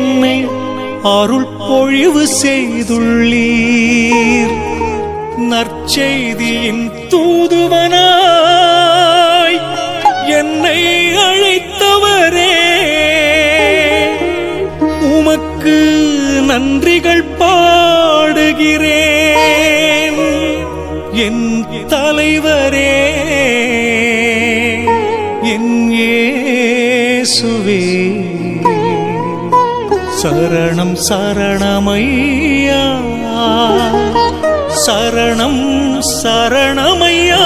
என்னை அருள் பொழிவு செய்துள்ளீர். நற்செய்தியின் தூதுவனாய் என்னை அழைத்தவரே. உமக்கு நன்றிகள் பாடுகிறேன். என் தலைவரே என் இயேசுவே. சரணம் சரணமையா? சரணம் சரணமையா?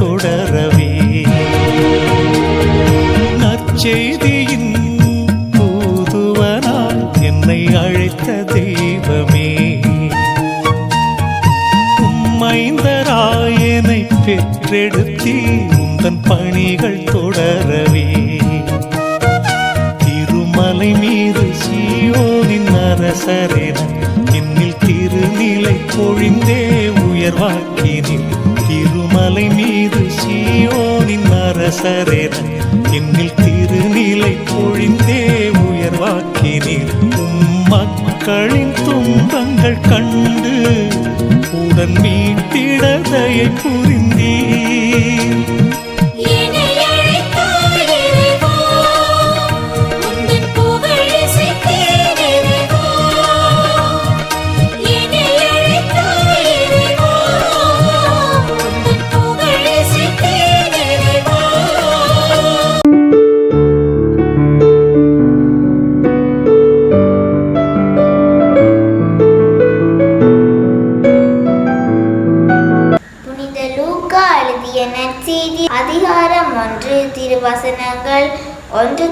தொடரவே. நற்செய்தியின் தூதுவனால் என்னை அழைத்த தெய்வமே. உம்மைந்தராயனை பெற்றெடுத்தி உந்தன் பணிகள் தொடரவே. திருமலை மீது சீயோனின் அரசரென என்னில் திருநிலை பொழிந்தே உயர்வாக்கினில் சீயோனின் என்னில் திருநிலை பொழிந்தே உயர்வாக்கினீர் மக்களின் துன்பங்கள் கண்டு உடன் மீட்டிடதையை புரிந்தீர்.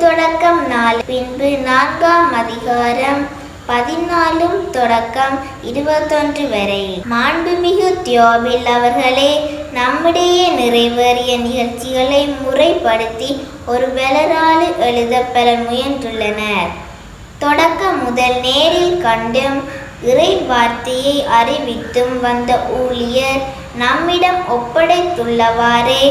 தொடக்கம் நாலு. பின்பு நான்காம் அதிகாரம் பதினாலும் தொடக்கம் இருபத்தொன்று வரை. மாண்புமிகு தியோபில் அவர்களே நம்முடைய நிறைவேறிய நிகழ்ச்சிகளை முறைப்படுத்தி ஒரு வெலராறு எழுத பலர் முயன்றுள்ளனர். தொடக்கம் முதல் நேரில் கண்டும் இறை வார்த்தையை அறிவித்தும் வந்த ஊழியர் நம்மிடம் ஒப்படைத்துள்ளவாறே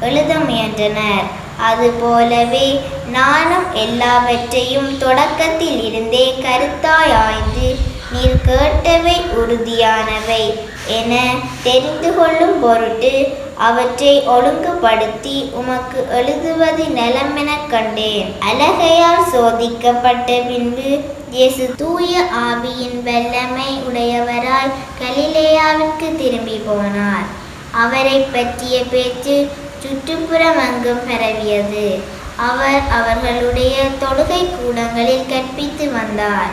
எழுத முயன்றனர். அதுபோலவே நானும் எல்லாவற்றையும் தொடக்கத்தில் இருந்தே கருத்தாய் ஆய்ந்து நீர் கேட்டவை உறுதியானவை என தெரிந்து கொள்ளும் பொருட்டு அவற்றை ஒழுங்குபடுத்தி உமக்கு எழுதுவது நலமெனக் கண்டேன். அழகையால் சோதிக்கப்பட்ட பின்பு இயேசு தூய ஆவியின் வல்லமை உடையவராய் கலிலேயாவிற்கு திரும்பி போனார். அவரை பற்றிய பேச்சு சுற்றுப்புறம் அங்கும் பரவியது. அவர் அவர்களுடைய தொழுகை கூடங்களில் கற்பித்து வந்தார்.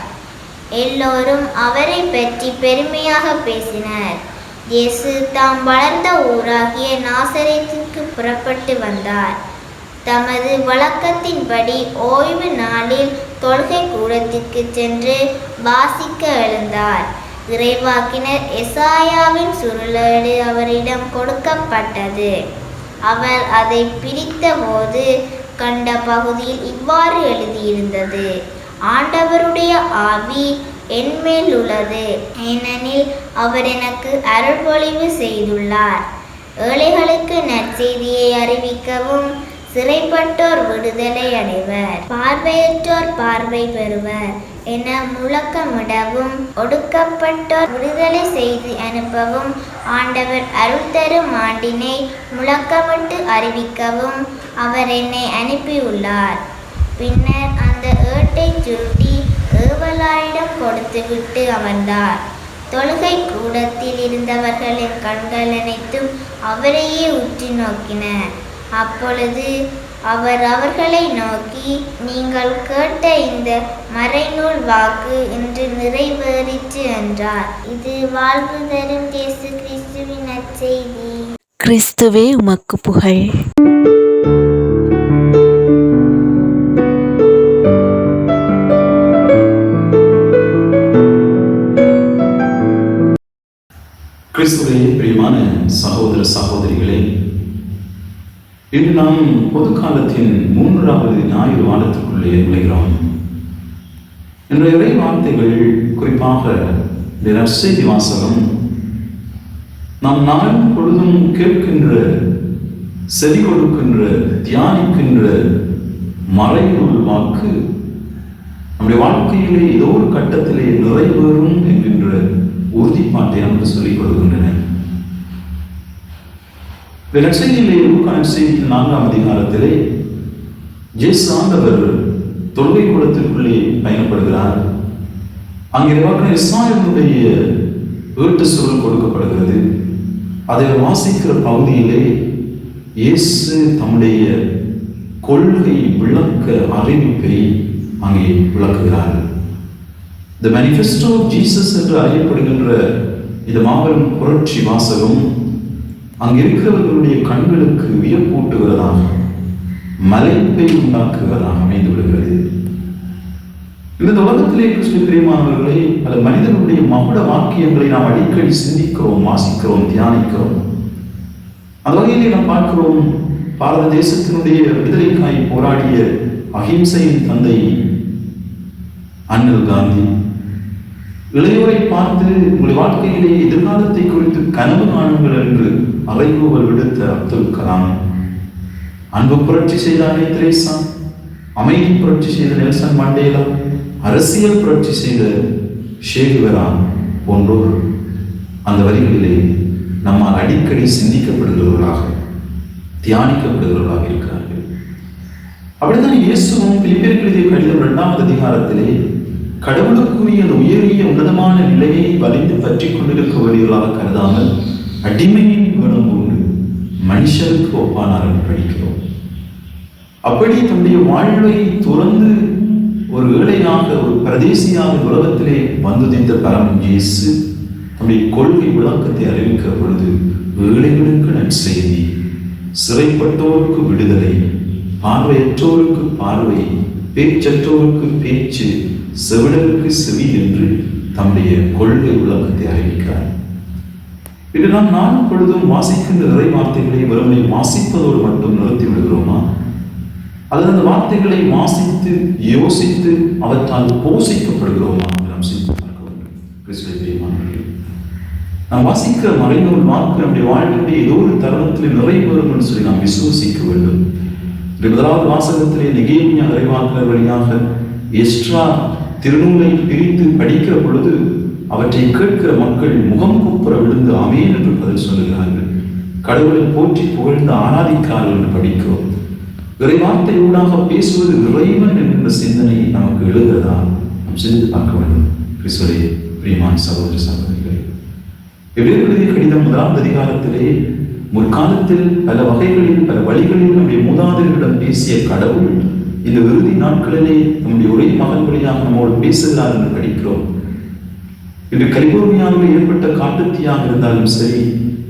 எல்லோரும் அவரை பற்றி பெருமையாக பேசினர். இயேசு தாம் வளர்ந்த ஊராகிய நாசரேத்திற்கு புறப்பட்டு வந்தார். தமது வழக்கத்தின்படி ஓய்வு நாளில் தொழுகை கூடத்திற்கு சென்று வாசிக்க எழுந்தார். இறைவாக்கினர் எசாயாவின் சுருளேடு அவரிடம் கொடுக்கப்பட்டது. அவர் அதை பிரித்தபோது கண்ட பகுதியில் இவ்வாறு எழுதியிருந்தது. ஆண்டவருடைய ஆவி என்மேல் உள்ளது. ஏனெனில் அவர் எனக்கு அருள்பொழிவு செய்துள்ளார். ஏழைகளுக்கு நற்செய்தியை அறிவிக்கவும் சிறைப்பட்டோர் விடுதலை அடைவர். பார்வையற்றோர் பார்வை பெறுவர் என முழக்கமிடவும் ஒடுக்கப்பட்டோர் விடுதலை செய்து அனுப்பவும் ஆண்டவர் அருள் தரும் ஆண்டினை முழக்கமிட்டு அறிவிக்கவும் அவர் என்னை அனுப்பியுள்ளார். பின்னர் அந்த ஏட்டை சுருட்டி ஏவலாரிடம் கொடுத்துவிட்டு அமர்ந்தார். தொழுகை கூடத்தில் இருந்தவர்களின் கண்கள் அனைத்தும் அவரையே உற்று நோக்கின. அப்பொழுது அவர் அவர்களை நோக்கி நீங்கள் கேட்ட இந்த மறைநூல் வாக்கு இன்று நிறைவேறிற்று என்றார். இது வாழ்வு தரும் இயேசு கிறிஸ்துவின் நற்செய்தி. கிறிஸ்துவே உமக்கு புகழ். கிறிஸ்துவே பிரியமான சகோதர சகோதரிகளே இன்று நாம் பொது காலத்தின் மூன்றாவது ஞாயிறு வாரத்துக்குள்ளே நுழைகிறோம். இன்றைய இறை வார்த்தைகள் குறிப்பாக இந்த நற்செய்தி வாசகம் நாம் நாளும் பொழுதும் கேட்கின்ற செவி கொடுக்கின்ற தியானிக்கின்ற மறைநூல் வாக்கு நம்முடைய வாழ்க்கையிலே ஏதோ ஒரு கட்டத்திலே நிறைவேறும் என்கின்ற உறுதிப்பாட்டை நமக்கு சொல்லிக் கொடுக்கின்றன. இந்த நற்செய்தியிலே லூக்கான நான்காம் அதிகாரத்திலே ஜேசு ஆண்டவர் தொழுகை கூடத்திற்குள்ளே பயணப்படுகிறார். அங்கே வாக்கின இஸ்ராயலுடைய வீட்டு சுருள் கொடுக்கப்படுகிறது. அதை வாசிக்கிற பகுதியிலே இயேசு தம்முடைய கொள்கை விளக்க அறிவிப்பை அங்கே விளக்குகிறார். த மேனிஃபெஸ்டோ ஆஃப் ஜீசஸ் என்று அறியப்படுகின்ற இந்த மாபெரும் புரட்சி வாசகம் அங்கிருக்கிறவர்களுடைய கண்களுக்கு வியப்பூட்டுகிறதாக மலைப்பை உண்டாக்குகிறதாக அமைந்து விடுகிறது. இந்த உலகத்திலே கிறிஸ்து பிரியமானவர்களை பல மனிதனுடைய மகுட வாக்கியங்களை நாம் அடிக்கடி சிந்திக்கிறோம் வாசிக்கிறோம் தியானிக்கிறோம். அந்த வகையிலே நாம் பார்க்கிறோம் பாரத தேசத்தினுடைய விடுதலைக்காய் போராடிய அகிம்சையின் தந்தை அண்ணல் காந்தி இளையோரை பார்த்து உங்கள் வாழ்க்கையிலே எதிர்காலத்தை குறித்து கனவு காணுங்கள் என்று அறைகூவல் விடுத்த அப்துல் கலாம். அன்பு புரட்சி செய்த அன்னை திரேசா. அமைதி புரட்சி செய்த நெல்சன் மண்டேலா. அரசியல் புரட்சி செய்த ஷேகுவரா போன்றோர் அந்த வரிகளிலே நம்மால் அடிக்கடி சிந்திக்கப்படுகிறவர்களாக தியானிக்கப்படுகிறவர்களாக இருக்கிறார்கள். அப்படித்தான் இயேசுவும் பிலிப்பியர்கள் கடிதம் இரண்டாவது அதிகாரத்திலே கடவுளுக்குரிய அந்த உயரிய உன்னதமான நிலையை வலிந்து பற்றி கொண்டிருக்க கருதாமல் அடிமையின் குணம் உண்டு மனுஷருக்கு ஒப்பானார்கள் படிக்கிறோம். அப்படி தன்னுடைய வாழ்வை துறந்து ஒரு ஏழையாக ஒரு பிரதேசியாக உலகத்திலே வந்துதித்த பரம் இயேசு தம்முடைய கொள்கை விளக்கத்தை அறிவிக்கிற பொழுது ஏழைகளுக்கு நற்செய்தி சிறைப்பட்டோருக்கு விடுதலை பார்வையற்றோருக்கு பார்வை பேச்சற்றோருக்கு பேச்சு செவிடருக்கு செவி என்று தம்முடைய கொள்கை விளக்கத்தை அறிவிக்கிறார். இன்று நாம் நானும் பொழுதும் வாசிக்கின்ற நிறை வார்த்தைகளை வெறுமனை வாசிப்பதோடு மட்டும் நிறுத்தி விடுகிறோமா? அல்லது அந்த வார்த்தைகளை வாசித்து யோசித்து அவற்றால் போஷிக்கப்படுகிறோமா என்று நாம் சிந்தித்து பார்க்க வேண்டும். நாம் வாசிக்கிற மறைநூல் வாக்கு நம்முடைய வாழ்க்கையுடைய ஏதோ ஒரு தருணத்தில் நிறைவேறும் என்று சொல்லி நாம் விசுவசிக்க வேண்டும். முதலாவது வாசகத்திலே நெகேமியா நிறைவாக்கிற வழியாக எஸ்ட்ரா திருநூலை பிரித்து படிக்கிற பொழுது அவற்றை கேட்கிற மக்கள் முகம் குப்புற விழுந்து அமேன் என்று பதில் சொல்லுகிறார்கள். கடவுளை போற்றி புகழ்ந்து ஆராதிக்கிறார்கள் என்று படிக்கிறோம். இறைவார்த்தை ஊடாக பேசுவது இறைவன் என்கின்ற சிந்தனை நமக்கு எழுகிறதா? நாம் சிந்தித்து பார்க்க வேண்டும். கிறிஸ்துவரே பிரியமான சகோதர சகோதரிகளே எவ்வளவு கடிதம் முதலாம் அதிகாரத்திலே முற்காலத்தில் பல வகைகளில் பல வழிகளில் நம்முடைய மூதாதையர்களிடம் பேசிய கடவுள் இந்த இறுதி நாட்களிலே நம்முடைய ஒரே மகன் வழியாக நம்மோடு பேசுகிறார் என்று படிக்கிறோம். இன்று கலிபோர்னியாவில் ஏற்பட்ட காட்டுத்தீயாக இருந்தாலும் சரி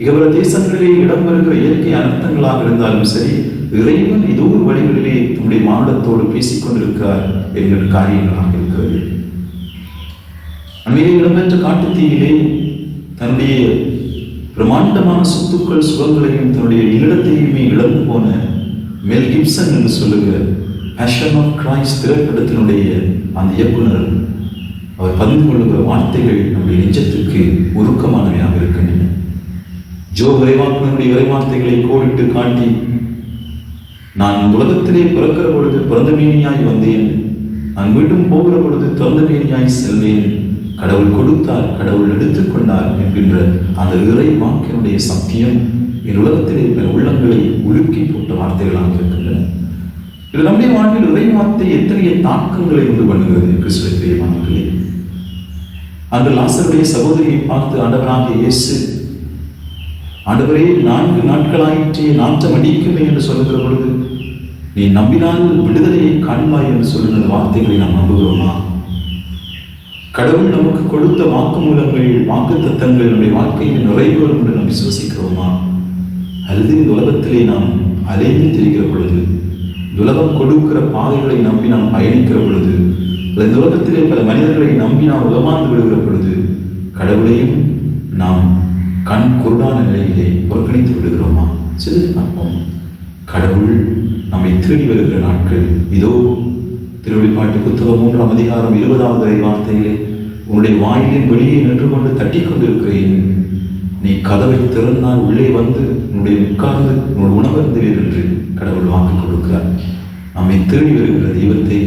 இவர தேசங்களிலே இடம்பெறுகிற இயற்கை அனர்த்தங்களாக இருந்தாலும் சரி இறைவன் ஏதோ ஒரு வழிகளிலே நம்முடைய மாநிலத்தோடு பேசிக் கொண்டிருக்கிறார் என்கிற காரியங்களாக இருக்கிறது. அண்மையிலே இடம்பெற்ற காட்டுத்தீயிலே தன்னுடைய பிரம்மாண்டமான சொத்துக்கள் சுகங்களையும் தன்னுடைய இல்லத்தையுமே இழந்து போன மெல் கிப்சன் என்று சொல்லுகிற பேஷன் ஆஃப் கிரைஸ்ட் திரைப்படத்தினுடைய அந்த இயக்குனர் அவர் பகிர்ந்து கொள்ளுகிற வார்த்தைகள் நம்முடைய நெஞ்சத்துக்கு உருக்கமானவையாக இருக்கின்றன. ஜோ விரைவாக்கினுடைய விரைவார்த்தைகளை கோடிட்டு காட்டி நான் உலகத்திலே பிறக்கிற பொழுது பிறந்த மேனியாய் வந்தேன். நான் மீண்டும் போகிற பொழுது திறந்த மேனியாய் செல்வேன். கடவுள் கொடுத்தார் கடவுள் எடுத்துக்கொண்டார் என்கின்ற அந்த இறை வாக்கினுடைய சத்தியம் என் உலகத்திலே பல உள்ளங்களை உலுக்கி போட்ட வார்த்தைகளாக இருக்கின்றன. இது நம்முடைய வாழ்வில் இறை வார்த்தை எத்தகைய தாக்கங்களை உண்டு பண்ணுகிறது? கிறிஸ்துவ பிரியமானவர்களே அந்த லாசருடைய சகோதரியை பார்த்து ஆண்டவராக இயேசு ஆண்டவரே நான்கு நாட்களாயிற்றே நாற்றம் அடிக்குமே என்று சொல்லுகிற பொழுது நீ நம்பினால் விடுதலையை காண்பாய் என்று சொல்லுகிற வார்த்தைகளை நாம் நம்புகிறோமா? கடவுள் நமக்கு கொடுத்த வாக்குமூலங்கள் வாக்கு தத்தங்கள் நம்முடைய வாழ்க்கையில் நிறைவேறும் என்று நாம் விசுவசிக்கிறோமா? அல்லது இந்த உலகத்திலே நாம் அலைந்து தெரிகிற பொழுது இந்த உலகம் கொடுக்கிற பாதைகளை நம்பி நாம் பயணிக்கிற பொழுது இந்த உலகத்திலே பல மனிதர்களை நம்பி நாம் உலமாந்து விடுகிற பொழுது கடவுளையும் நாம் கண் குருடான நிலையிலே புறக்கணித்து விடுகிறோமா? சிறிது பார்ப்போம். கடவுள் நம்மை திருடி வருகிற நாட்கள் இதோ. திருவெளிப்பாட்டு புத்தகம் மூன்றாம் அதிகாரம் இருபதாவது வார்த்தையிலே உன்னுடைய வாயிலின் வெளியே நின்று கொண்டு தட்டி கொண்டிருக்கிறேன். நீ கதவை திறந்தால் உள்ளே வந்து உன்னுடைய உட்கார்ந்து உன்னுடைய உணவருந்துவீர் என்று கடவுள் வாக்கு கொடுக்கிறார். நம்மை தேடி வருகிற தெய்வத்தை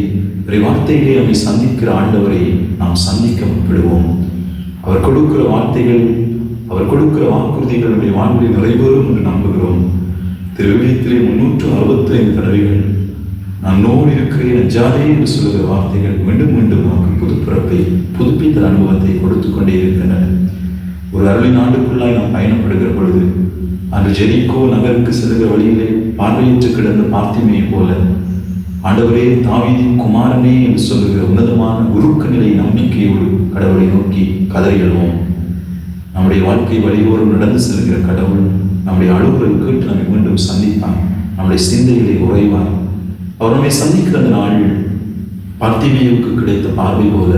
ஒரு வார்த்தையிலே நம்மை சந்திக்கிற ஆண்டவரை நாம் சந்திக்க முற்படுவோம். அவர் கொடுக்கிற வார்த்தைகள் அவர் கொடுக்கிற வாக்குறுதிகள் நம்முடைய வாழ்வில் நிறைவேறும் என்று நம்புகிறோம். திருவிழியத்திலே முன்னூற்று அறுபத்தி ஐந்து தடவைகள் நான் நோடு இருக்கிறேன் ஜாதே என்று சொல்லுகிற வார்த்தைகள் மீண்டும் மீண்டும் நமக்கு புதுப்பிறப்பை புதுப்பித்த அனுபவத்தை கொடுத்து கொண்டே இருக்கின்றன. ஒரு அருளின் ஆண்டுக்குள்ளாய் நாம் பயணப்படுகிற பொழுது அன்று ஜெரிக்கோ நகருக்கு செல்கிற வழியிலே பார்வையிட்டு கிடந்த பார்த்திமையை போல ஆண்டவரே தாவீதின் குமாரனே என்று சொல்லுகிற உன்னதமான உருக்க நிலை நம்பிக்கையோடு கடவுளை நோக்கி கதறி எழுவோம் நம்முடைய வாழ்க்கை வழியோரும் நடந்து செல்கிற கடவுள் நம்முடைய அழுகுரல் கேட்டு நம்மை மீண்டும் சந்திப்பான் நம்முடைய சிந்தையிலே உறைவார். அவர் நம்மை சந்திக்கிற அந்த நாள் பார்த்திமேயுக்கு கிடைத்த பார்வை போல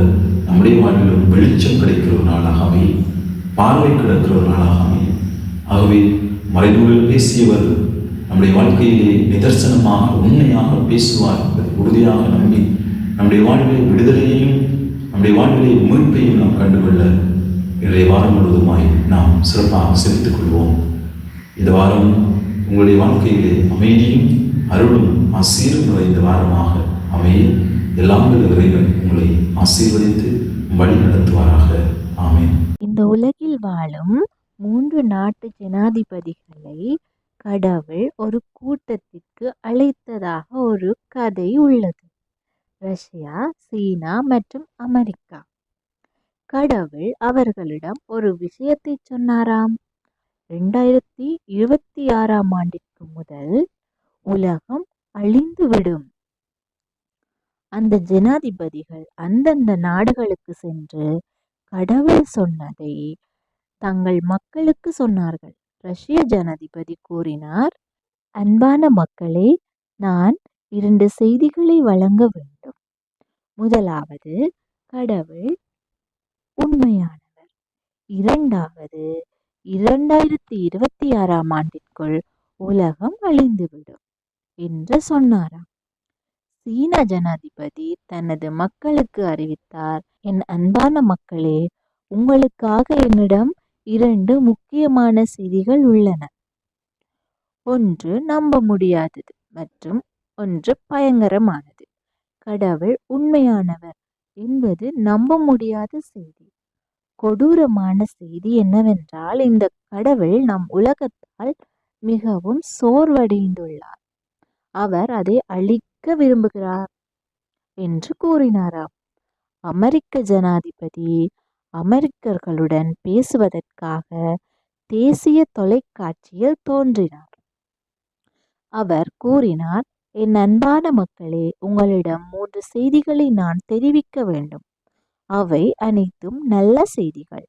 நம்முடைய வாழ்விலும் வெளிச்சம் கிடைக்கிற ஒரு நாளாக அமையும். பார்வை கிடைக்கிற ஒரு நாளாக அமையும். ஆகவே மறைநூலில் பேசியவர் நம்முடைய வாழ்க்கையிலே நிதர்சனமாக உண்மையாக பேசுவார் என்பதை உறுதியாக நம்பி நம்முடைய வாழ்விலே விடுதலையையும் நம்முடைய வாழ்விலே மீட்பையும் நாம் கண்டுகொள்ள இன்றைய வாரம் முழுவதுமாய் நாம் சிறப்பாக செலுத்திக் கொள்வோம். இந்த வாரம் உங்களுடைய வாழ்க்கையிலே அமைதியும் அருளும் ஆசீரும் நிறைந்த வாரமாக அமைய எல்லாம் இறைவன் உங்களை ஆசீர்வதித்து வழி நடத்துவாராக. இந்த உலகில் வாழும் மூன்று நாட்டு ஜனாதிபதிகளை கடவுள் ஒரு கூட்டத்திற்கு அழைத்ததாக ஒரு கதை உள்ளது. ரஷ்யா சீனா மற்றும் அமெரிக்கா. கடவுள் அவர்களிடம் ஒரு விஷயத்தை சொன்னாராம். ரெண்டாயிரத்தி இருபத்தி ஆறாம் ஆண்டிற்கு முதல் உலகம் அழிந்துவிடும் அந்த ஜனாதிபதிகள் அந்தந்த நாடுகளுக்கு சென்று கடவுள் சொன்னதை தங்கள் மக்களுக்கு சொன்னார்கள். ரஷ்ய ஜனாதிபதி கூறினார் அன்பான மக்களே நான் இரண்டு செய்திகளை வழங்க வேண்டும். முதலாவது கடவுள் உண்மையானவர். இரண்டாவது இரண்டாயிரத்தி இருபத்தி ஆறாம் ஆண்டிற்குள் உலகம் அழிந்துவிடும் என்று சொன்னாராம். சீன ஜனாதிபதி தனது மக்களுக்கு அறிவித்தார். என் அன்பான மக்களே உங்களுக்காக என்னிடம் இரண்டு முக்கியமான செய்திகள் உள்ளன. ஒன்று நம்ப முடியாதது மற்றும் ஒன்று பயங்கரமானது. கடவுள் உண்மையானவர் என்பது நம்ப முடியாத செய்தி. கொடூரமான செய்தி என்னவென்றால் இந்த கடவுள் நம் உலகத்தால் மிகவும் சோர்வடைந்துள்ளார். அவர் அதை அழி வைக்க விரும்புகிறார் என்று கூறினாராம். அமெரிக்க ஜனாதிபதி அமெரிக்கர்களுடன் பேசுவதற்காக தேசிய தொலைக்காட்சியில் தோன்றினார். அவர் கூறினார் என் அன்பான மக்களே உங்களிடம் மூன்று செய்திகளை நான் தெரிவிக்க வேண்டும். அவை அனைத்தும் நல்ல செய்திகள்.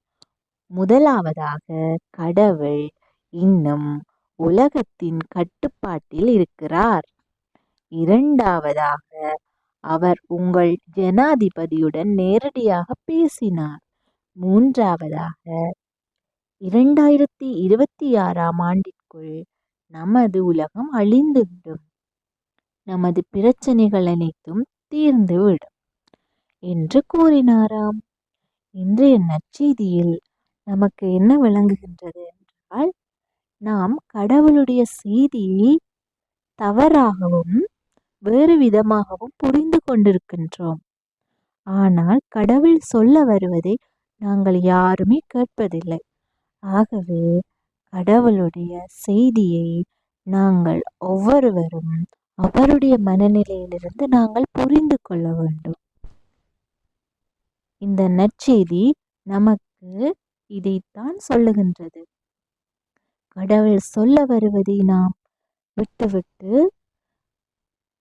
முதலாவதாக கடவுள் இன்னும் உலகத்தின் கட்டுப்பாட்டில் இருக்கிறார். இரண்டாவதாக அவர் உங்கள் ஜனாதிபதியுடன் நேரடியாக பேசினார். மூன்றாவதாக இரண்டாயிரத்தி இருபத்தி ஆறாம் ஆண்டிற்குள் நமது உலகம் அழிந்துவிடும். நமது பிரச்சனைகள் அனைத்தும் தீர்ந்துவிடும் என்று கூறினாராம். இன்றைய நற்செய்தியில் நமக்கு என்ன விளங்குகின்றது என்றால் நாம் கடவுளுடைய செய்தியை தவறாகவும் வேறு விதமாகவும் புரிந்து கொண்டிருக்கின்றோம். ஆனால் கடவுள் சொல்ல வருவதை நாங்கள் யாருமே கேட்பதில்லை. ஆகவே கடவுளுடைய செய்தியை நாங்கள் ஒவ்வொருவரும் அவருடைய மனநிலையிலிருந்து நாங்கள் புரிந்து கொள்ள வேண்டும். இந்த நற்செய்தி நமக்கு இதைத்தான் சொல்லுகின்றது. கடவுள் சொல்ல வருவதை நாம் விட்டுவிட்டு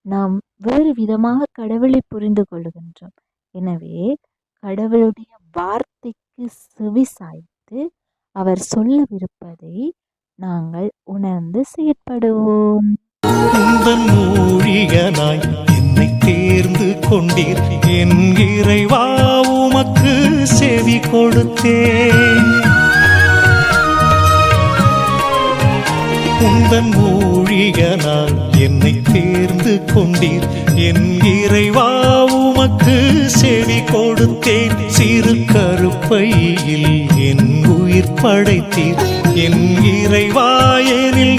நாம் வேறு விதமாக கடவுளை புரிந்து கொள்கின்றோம் எனவே கடவுளுடைய வார்த்தைக்கு செவி சாய்த்து அவர் சொல்லவிருப்பதை நாங்கள் உணர்ந்து செயற்படுவோம். உந்தன் என்னை தேர்ந்து கொண்டீர். என் இறைவா உமக்கு செவி கொடுத்தேன். உந்தன் ஊழியனாய் என்னை தேர்ந்து கொண்டீர். என் இறைவா உமக்கு செவி கொடுத்தேன். சிறு கருப்பையில் என் உயிர் படைத்தீர். என் இறைவாயனில்